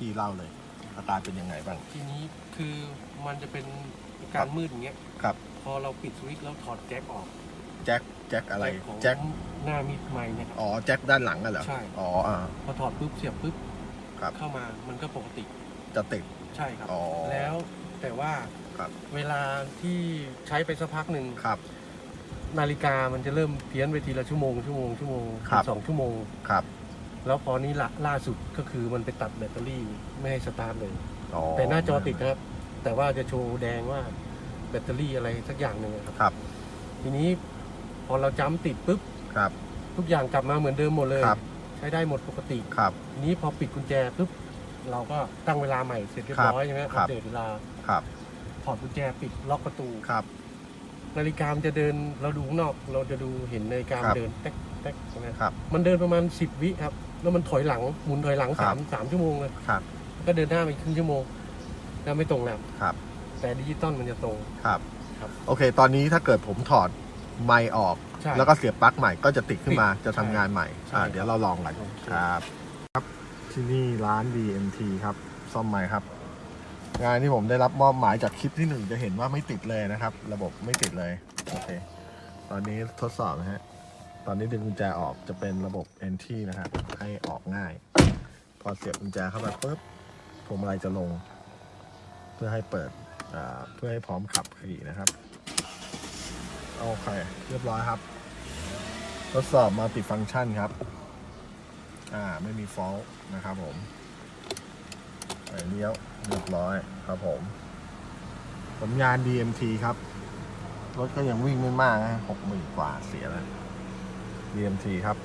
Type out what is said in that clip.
พี่เล่าเลย อาการเป็นยังไงบ้าง ทีนี้คือมันจะเป็นการมืดอย่างเงี้ยครับ พอเราปิดสวิตช์แล้วถอดแจ็คออกแจ็คแจ็คอะไรของแจ็คหน้ามิดไม้เนี่ยครับ อ๋อแจ็คด้านหลังอะเหรอใช่ อ๋ออ่า พอถอดปุ๊บเสียบปุ๊บครับ เข้ามามันก็ปกติจะติด ใช่ครับ อ๋อแล้วแต่ว่าครับ เวลาที่ใช้ไปสักพักหนึ่งครับ นาฬิกามันจะเริ่มเพี้ยนไปทีละชั่วโมงชั่วโมงชั่วโมงครับ สองชั่วโมง ครับ แล้วพอนี้ละล่าสุดก็คือมันไปตัดแบตเตอรี่ไม่ให้สตาร์ทเลย อ๋อแต่หน้าจอติดนะครับ แต่ว่าจะโชว์แดงว่าแบตเตอรี่อะไรสักอย่างหนึ่งครับ ครับทีนี้พอเราจ้ำติดปุ๊บครับ ทุกอย่างกลับมาเหมือนเดิมหมดเลย ครับ ใช้ได้หมดปกติ ครับ ทีนี้พอปิดกุญแจปุ๊บเราก็ตั้งเวลาใหม่เสร็จเรียบร้อยใช่ไหมคอัรัปบเดตเวลาครับถอดกุญแจปิดล็อกประตู ครับ นาฬิกามันจะเดินเราดูข้างนอก เราจะดูเห็นนาฬิกาครัมันบเดินแต๊กแต๊กใช่ไหมครับ มันเดินประมาณสิบวิครับ แล้วมันถอยหลังหมุนถอยหลังครัสาบมสามชั่วโมงเลยครับ ก็เดินหน้าไปครึ่งชั่วโมงแล้วไม่ตรงแล้วครับ แต่ดิจิตอลมันจะตรงครับ ครับ โอเค ตอนนี้ถ้าเกิดผมถอดไมค์ออก ใช่แล้วก็เสียบปลั๊กใหม่ก็จะติดขึ้นมาติดจะทำงานใหม่ใช่อ่าเดี๋ยวเราลองกันโอเค ครับครับ ที่นี่ร้าน DMT ครับ ซ่อมไมค์ครับ งานที่ผมได้รับมอบหมายจากคลิปที่หนึ่งจะเห็นว่าไม่ติดเลยนะครับ ระบบไม่ติดเลย โอเค ตอนนี้ทดสอบนะฮะ ตอนนี้ดึงกุญแจออกจะเป็นระบบ NT นะครับ ให้ออกง่าย พอเสียบกุญแจเข้าไปปุ๊บพวงมาลัยจะลง เพื่อให้เปิดเพื่อให้พร้อมขับขี่นะครับ โอเค เรียบร้อยครับ ทดสอบมัลติดฟัง c t ชันครับ อ่า ไม่มีฟอลนะครับผมไปเลี้ยวเรียบร้อยครับผมผลงาน DMT ครับ รถก็ยังวิ่งไม่มากนะหกหมื่นกว่าเสียแล้ว BMT ครับ